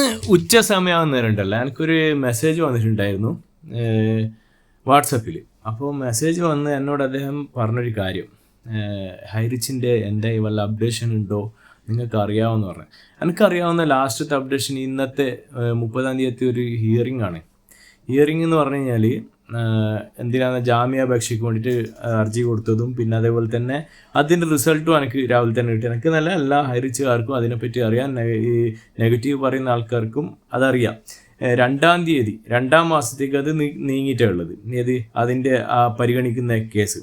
ഇന്ന് ഉച്ച സമയമാകുന്ന നേരം ഉണ്ടല്ലോ എനിക്കൊരു മെസ്സേജ് വന്നിട്ടുണ്ടായിരുന്നു. വാട്സപ്പിൽ അപ്പോൾ മെസ്സേജ് വന്ന് എന്നോട് അദ്ദേഹം പറഞ്ഞൊരു കാര്യം. ഹൈറിച്ചിന്റെ എന്റെ വല്ല അപ്ഡേഷൻ ഉണ്ടോ? നിങ്ങൾക്ക് അറിയാമെന്ന് പറഞ്ഞു. എനിക്കറിയാവുന്ന ലാസ്റ്റത്തെ അപ്ഡേഷൻ ഇന്നത്തെ മുപ്പതാം തീയതി ഒരു ഹിയറിംഗ് ആണ്. ഹിയറിംഗ് എന്ന് പറഞ്ഞു കഴിഞ്ഞാൽ എന്തിനാണ് ജാമ്യാപേക്ഷയ്ക്ക് വേണ്ടിയിട്ട് അർജി കൊടുത്തതും പിന്നെ അതേപോലെ തന്നെ അതിന്റെ റിസൾട്ടും എനിക്ക് രാവിലെ തന്നെ കിട്ടി. എനിക്ക് നല്ല എല്ലാ ഹൈറിച്ചുകാർക്കും അതിനെപ്പറ്റി അറിയാം ഈ നെഗറ്റീവ് പറയുന്ന ആൾക്കാർക്കും അതറിയാം. രണ്ടാം തീയതി രണ്ടാം മാസത്തേക്ക് അത് നീങ്ങിയിട്ടേ ഉള്ളത്. ഏത് അതിന്റെ പരിഗണിക്കുന്ന കേസ്.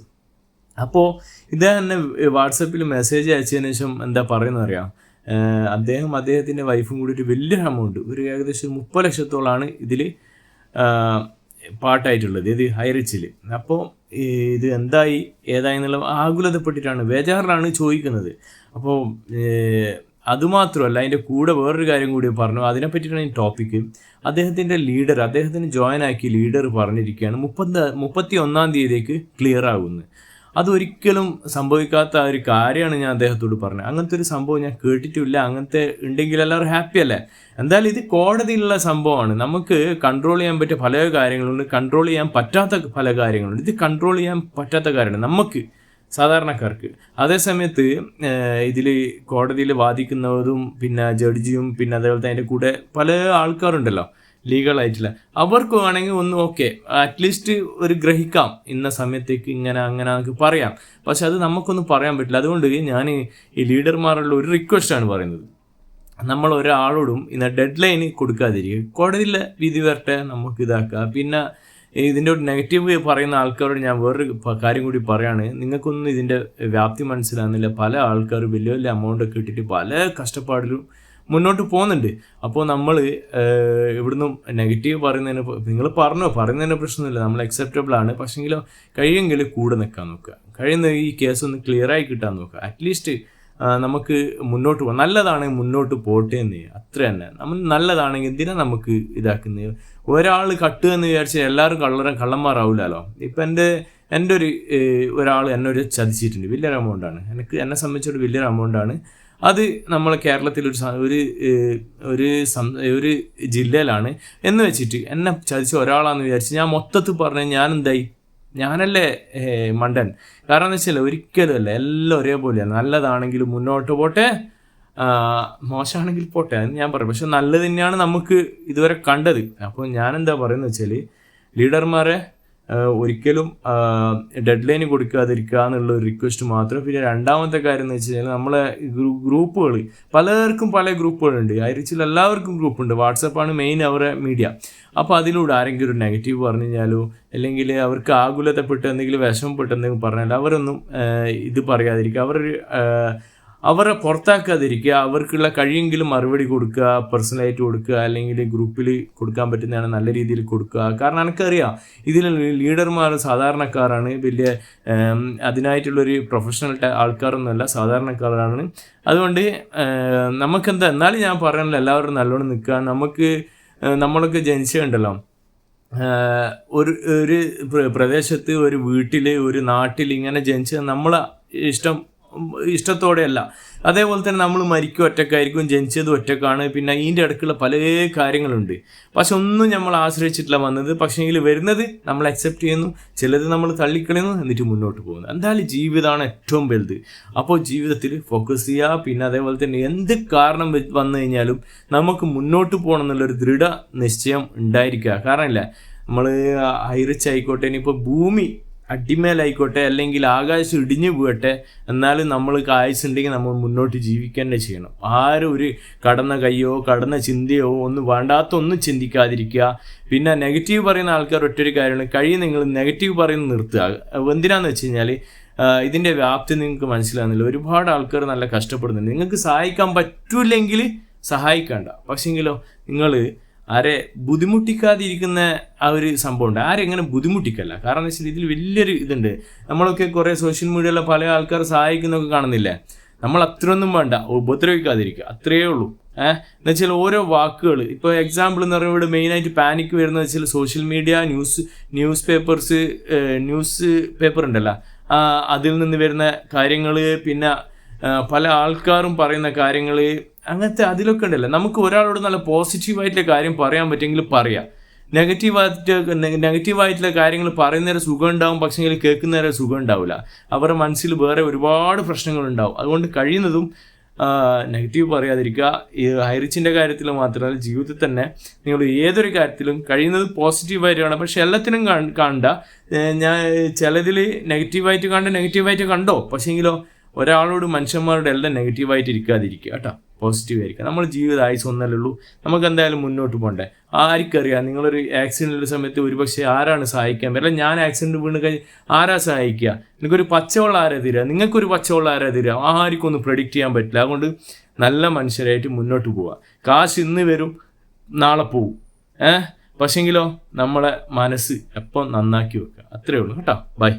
അപ്പോൾ ഇത് തന്നെ വാട്സപ്പിൽ മെസ്സേജ് അയച്ചതിന് ശേഷം എന്താ പറയുന്നത് അറിയാം? അദ്ദേഹം അദ്ദേഹത്തിന്റെ വൈഫും കൂടി ഒരു വലിയൊരു എമൗണ്ട് ഒരു ഏകദേശം മുപ്പത് ലക്ഷത്തോളമാണ് ഇതിൽ പാട്ടായിട്ടുള്ളത് ഇത് ഹൈറിച്ചിൽ അപ്പോൾ ഇത് എന്തായി ഏതായി എന്നുള്ള ആകുലതപ്പെട്ടിട്ടാണ് ബേജാറിലാണ് ചോദിക്കുന്നത്. അപ്പോൾ അതുമാത്രമല്ല അതിന്റെ കൂടെ വേറൊരു കാര്യം കൂടി പറഞ്ഞു. അതിനെ പറ്റിയിട്ടാണ് ഈ ടോപ്പിക്ക്. അദ്ദേഹത്തിന്റെ ലീഡർ അദ്ദേഹത്തിന് ജോയിൻ ആക്കി ലീഡർ പറഞ്ഞിരിക്കുകയാണ്. മുപ്പത്തി മുപ്പത്തി ഒന്നാം തീയതിക്ക് ക്ലിയർ ആകുന്നു. അതൊരിക്കലും സംഭവിക്കാത്ത ഒരു കാര്യമാണ് ഞാൻ അദ്ദേഹത്തോട് പറഞ്ഞത്. അങ്ങനത്തെ ഒരു സംഭവം ഞാൻ കേട്ടിട്ടില്ല. അങ്ങനത്തെ ഉണ്ടെങ്കിൽ എല്ലാവരും ഹാപ്പി അല്ലേ? എന്തായാലും ഇത് കോടതിയിലുള്ള സംഭവമാണ്. നമുക്ക് കൺട്രോൾ ചെയ്യാൻ പറ്റിയ പല കാര്യങ്ങളുണ്ട്. കൺട്രോൾ ചെയ്യാൻ പറ്റാത്ത പല കാര്യങ്ങളുണ്ട്. ഇത് കൺട്രോൾ ചെയ്യാൻ പറ്റാത്ത കാര്യമാണ് നമുക്ക് സാധാരണക്കാർക്ക്. അതേസമയത്ത് ഇതിൽ കോടതിയിൽ വാദിക്കുന്നവരും പിന്നെ ജഡ്ജിയും പിന്നെ അതേപോലെ തന്നെ അതിന്റെ കൂടെ പല ആൾക്കാരുണ്ടല്ലോ. ലീഗൽ ആയിട്ടില്ല അവർക്ക് വേണമെങ്കിൽ ഒന്ന് ഓക്കെ അറ്റ്ലീസ്റ്റ് ഒരു ഗ്രഹിക്കാം. ഇന്ന സമയത്തേക്ക് ഇങ്ങനെ അങ്ങനെ നമുക്ക് പറയാം. പക്ഷെ അത് നമുക്കൊന്നും പറയാൻ പറ്റില്ല. അതുകൊണ്ട് ഞാൻ ഈ ലീഡർമാരുള്ള ഒരു റിക്വസ്റ്റ് ആണ് പറയുന്നത്. നമ്മൾ ഒരാളോടും ഇന്ന ഡെഡ് ലൈൻ കൊടുക്കാതിരിക്കുക. കോടതിയിലെ വിധി വരട്ടെ നമുക്ക് ഇതാക്കുക പിന്നെ ഇതിന്റെ ഒരു നെഗറ്റീവ് പറയുന്ന ആൾക്കാരോട് ഞാൻ വേറൊരു കാര്യം കൂടി പറയാണ്. നിങ്ങൾക്കൊന്നും ഇതിന്റെ വ്യാപ്തി മനസ്സിലാകുന്നില്ല പല ആൾക്കാർ വലിയ വലിയ എമൗണ്ട് ഒക്കെ ഇട്ടിട്ട് പല കഷ്ടപ്പാടിലും മുന്നോട്ട് പോകുന്നുണ്ട്. അപ്പോൾ നമ്മൾ ഇവിടുന്ന് നെഗറ്റീവ് പറയുന്നതിന് നിങ്ങൾ പറഞ്ഞോ? പറയുന്നതിന് പ്രശ്നമില്ല നമ്മൾ അക്സെപ്റ്റബിൾ ആണ്. പക്ഷേങ്കിൽ കഴിയുമെങ്കിൽ കൂടെ നിൽക്കാൻ നോക്കുക. കഴിയുന്ന ഈ കേസ് ഒന്ന് ക്ലിയർ ആയി കിട്ടാൻ നോക്കുക. അറ്റ്ലീസ്റ്റ് നമുക്ക് മുന്നോട്ട് പോകാം നല്ലതാണെങ്കിൽ മുന്നോട്ട് പോട്ടെ എന്ന്. അത്ര തന്നെ. നമ്മൾ നല്ലതാണെങ്കിൽ എന്തിനാ നമുക്ക് ഇതാക്കുന്നത് ഒരാൾ കട്ടുക എന്ന് വിചാരിച്ചാൽ എല്ലാവരും കള്ളറ കള്ളന്മാരാവില്ലല്ലോ ഇപ്പം എന്റെ എന്റെ ഒരു ഒരാൾ എന്നെ ഒരു ചതിച്ചിട്ടുണ്ട്. വലിയൊരു എമൗണ്ടാണ് എനിക്ക് എന്നെ സംബന്ധിച്ചൊരു വലിയൊരു എമൗണ്ടാണ് അത് നമ്മളെ കേരളത്തിൽ ഒരു ഒരു ഒരു ഒരു ജില്ലയിലാണ്. എന്ന് വെച്ചിട്ട് എന്നെ ചതിച്ച ഒരാളാന്ന് വിചാരിച്ച് ഞാൻ മൊത്തത്തിൽ പറഞ്ഞ ഞാൻ എന്തായി? ഞാനല്ലേ മണ്ടൻ. കാരണം എന്ന് വെച്ചാൽ ഒരിക്കലും അല്ല എല്ലാം ഒരേപോലെയാണ്. നല്ലതാണെങ്കിലും മുന്നോട്ട് പോട്ടെ മോശമാണെങ്കിൽ പോട്ടെ എന്ന് ഞാൻ പറയും. പക്ഷെ നല്ലത് തന്നെയാണ് നമുക്ക് ഇതുവരെ കണ്ടത്. അപ്പോൾ ഞാൻ എന്താ പറയുന്നത് വെച്ചാൽ ലീഡർമാരെ ഒരിക്കലും ഡെഡ് ലൈന് കൊടുക്കാതിരിക്കുക എന്നുള്ള ഒരു റിക്വസ്റ്റ് മാത്രം. പിന്നെ രണ്ടാമത്തെ കാര്യം എന്ന് വെച്ച് കഴിഞ്ഞാൽ നമ്മളെ ഗ്രൂപ്പുകൾ പലർക്കും പല ഗ്രൂപ്പുകളുണ്ട് അരിച്ചിൽ എല്ലാവർക്കും ഗ്രൂപ്പുണ്ട് വാട്സപ്പാണ് മെയിൻ അവരുടെ മീഡിയ അപ്പോൾ അതിലൂടെ ആരെങ്കിലും ഒരു നെഗറ്റീവ് പറഞ്ഞു കഴിഞ്ഞാലോ അല്ലെങ്കിൽ അവർക്ക് ആകുലതപ്പെട്ട് എന്തെങ്കിലും വിഷമപ്പെട്ട് എന്തെങ്കിലും പറഞ്ഞാൽ അവരൊന്നും ഇത് പറയാതിരിക്കുക. ആ, അവരെ പുറത്താക്കാതിരിക്കുക അവർക്കുള്ള കഴിയെങ്കിലും മറുപടി കൊടുക്കുക പേഴ്സണലായിട്ട് കൊടുക്കുക അല്ലെങ്കിൽ ഗ്രൂപ്പിൽ കൊടുക്കാൻ പറ്റുന്നതാണ് നല്ല രീതിയിൽ കൊടുക്കുക. കാരണം എനിക്കറിയാം ഇതിൽ ലീഡർമാർ സാധാരണക്കാരാണ്. വലിയ അതിനായിട്ടുള്ളൊരു പ്രൊഫഷണൽ ആൾക്കാരൊന്നുമല്ല സാധാരണക്കാരാണ്. അതുകൊണ്ട് നമുക്കെന്താ എന്നാലും ഞാൻ പറയണല്ലോ എല്ലാവരും നല്ലോണം നിൽക്കുക. നമുക്ക് നമ്മളൊക്കെ ജനിച്ചുണ്ടല്ലോ ഒരു ഒരു പ്ര- പ്രദേശത്ത് ഒരു വീട്ടിൽ ഒരു നാട്ടിൽ ഇങ്ങനെ ജനിച്ച് നമ്മളെ ഇഷ്ടം ഇഷ്ടത്തോടെയല്ല. അതേപോലെ തന്നെ നമ്മൾ മരിക്കും ഒറ്റക്കായിരിക്കും ജനിച്ചത് ഒറ്റക്കാണ്. പിന്നെ ഇതിന്റെ അടുക്കുള്ള പല കാര്യങ്ങളുണ്ട്. പക്ഷെ ഒന്നും നമ്മൾ ആശ്രയിച്ചിട്ടില്ല വന്നത്. പക്ഷേങ്കിൽ വരുന്നത് നമ്മൾ അക്സെപ്റ്റ് ചെയ്യുന്നു. ചിലത് നമ്മൾ തള്ളിക്കളയുന്നു. എന്നിട്ട് മുന്നോട്ട് പോകുന്നു. എന്തായാലും ജീവിതമാണ് ഏറ്റവും വലുത്. അപ്പോൾ ജീവിതത്തിൽ ഫോക്കസ് ചെയ്യുക. പിന്നെ അതേപോലെ തന്നെ എന്ത് കാരണം വന്നു കഴിഞ്ഞാലും നമുക്ക് മുന്നോട്ട് പോകണം എന്നുള്ളൊരു ദൃഢ നിശ്ചയം ഉണ്ടായിരിക്കുക കാരണമില്ല നമ്മൾ ഹൈറിച്ച് ആയിക്കോട്ടെ. ഇനിയിപ്പോൾ ഭൂമി അടിമേലായിക്കോട്ടെ അല്ലെങ്കിൽ ആകാശം ഇടിഞ്ഞു പോകട്ടെ എന്നാലും നമ്മൾ കാഴ്ചയുണ്ടെങ്കിൽ നമ്മൾ മുന്നോട്ട് ജീവിക്കുക ചെയ്യണം. ആരും ഒരു കടന്ന കയ്യോ കടന്ന ചിന്തയോ ഒന്നും വേണ്ടാത്ത ഒന്നും ചിന്തിക്കാതിരിക്കുക. പിന്നെ നെഗറ്റീവ് പറയുന്ന ആൾക്കാർ ഒറ്റൊരു കാര്യമാണ്. കഴിയും നിങ്ങൾ നെഗറ്റീവ് പറയുന്നത് നിർത്തുക. എന്തിനാന്ന് വെച്ച് കഴിഞ്ഞാൽ ഇതിന്റെ വ്യാപ്തി നിങ്ങൾക്ക് മനസ്സിലാകുന്നില്ല. ഒരുപാട് ആൾക്കാർ നല്ല കഷ്ടപ്പെടുന്നുണ്ട്. നിങ്ങൾക്ക് സഹായിക്കാൻ പറ്റില്ലെങ്കിൽ സഹായിക്കണ്ട. പക്ഷെങ്കിലോ നിങ്ങൾ ആരെ ബുദ്ധിമുട്ടിക്കാതിരിക്കുന്ന ആ ഒരു സംഭവം ഉണ്ട് ആരെങ്ങനെ ബുദ്ധിമുട്ടിക്കല്ല. കാരണം എന്ന് വെച്ചാൽ ഇതിൽ വലിയൊരു ഇതുണ്ട്. നമ്മളൊക്കെ കുറേ സോഷ്യൽ മീഡിയയിലെ പല ആൾക്കാർ സഹായിക്കുന്നൊക്കെ കാണുന്നില്ലേ? നമ്മൾ അത്രയൊന്നും വേണ്ട. ഉപദ്രവിക്കാതിരിക്കുക. അത്രയേ ഉള്ളൂ. ഏഹ്? എന്ന് വെച്ചാൽ ഓരോ വാക്കുകൾ. ഇപ്പോൾ എക്സാമ്പിൾ എന്ന് പറയുമ്പോൾ ഇവിടെ മെയിനായിട്ട് പാനിക് വരുന്നത് വെച്ചാൽ social media news news papers news paper ഉണ്ടല്ലോ അതിൽ നിന്ന് വരുന്ന കാര്യങ്ങൾ പിന്നെ പല ആൾക്കാരും പറയുന്ന കാര്യങ്ങൾ അങ്ങനത്തെ അതിലൊക്കെ ഉണ്ടല്ലോ. നമുക്ക് ഒരാളോട് നല്ല പോസിറ്റീവായിട്ടുള്ള കാര്യം പറയാൻ പറ്റുമെങ്കിൽ പറയാം. നെഗറ്റീവായിട്ട് നെഗറ്റീവായിട്ടുള്ള കാര്യങ്ങൾ പറയുന്നവരെ സുഖം ഉണ്ടാവും പക്ഷെങ്കിൽ കേൾക്കുന്നവരെ സുഖം ഉണ്ടാവില്ല അവരുടെ മനസ്സിൽ വേറെ ഒരുപാട് പ്രശ്നങ്ങൾ ഉണ്ടാവും അതുകൊണ്ട് കഴിയുന്നതും നെഗറ്റീവ് പറയാതിരിക്കുക. ഈ ഹൈറിച്ചിന്റെ കാര്യത്തിൽ മാത്രമല്ല ജീവിതത്തിൽ തന്നെ നിങ്ങൾ ഏതൊരു കാര്യത്തിലും കഴിയുന്നത് പോസിറ്റീവായിട്ട് കാണാം പക്ഷെ എല്ലാത്തിനും കാണ്- കാണണ്ട ഞാൻ ചിലതിൽ നെഗറ്റീവായിട്ട് കണ്ട നെഗറ്റീവായിട്ട് കണ്ടോ? പക്ഷേങ്കിലോ ഒരാളോട് മനുഷ്യന്മാരോട് എല്ലാം നെഗറ്റീവായിട്ട് ഇരിക്കാതിരിക്കുക. കേട്ടോ. പോസിറ്റീവ് ആയിരിക്കുക നമ്മൾ ജീവിത ആയുസ് ഒന്നല്ലേ ഉള്ളൂ. നമുക്ക് എന്തായാലും മുന്നോട്ട് പോകണ്ടേ ആർക്കറിയാം നിങ്ങളൊരു ആക്സിഡന്റിന്റെ സമയത്ത് ഒരുപക്ഷെ ആരാണ് സഹായിക്കാൻ പറ്റില്ല ഞാൻ ആക്സിഡന്റ് വീണ് കഴിഞ്ഞ് ആരാ സഹായിക്കുക? എനിക്കൊരു പച്ചവെള്ളം ആരാ തരിക? നിങ്ങൾക്കൊരു പച്ചവെള്ളം ആരാ തരിക? ആർക്കും ഒന്നും പ്രഡിക്റ്റ് ചെയ്യാൻ പറ്റില്ല. അതുകൊണ്ട് നല്ല മനുഷ്യരായിട്ട് മുന്നോട്ട് പോവുക. കാശ് ഇന്ന് വരും നാളെ പോവും. ഏഹ് പക്ഷെങ്കിലോ നമ്മളെ മനസ്സ് എപ്പം നന്നാക്കി വെക്കുക. അത്രേ ഉള്ളൂ കേട്ടോ. ബൈ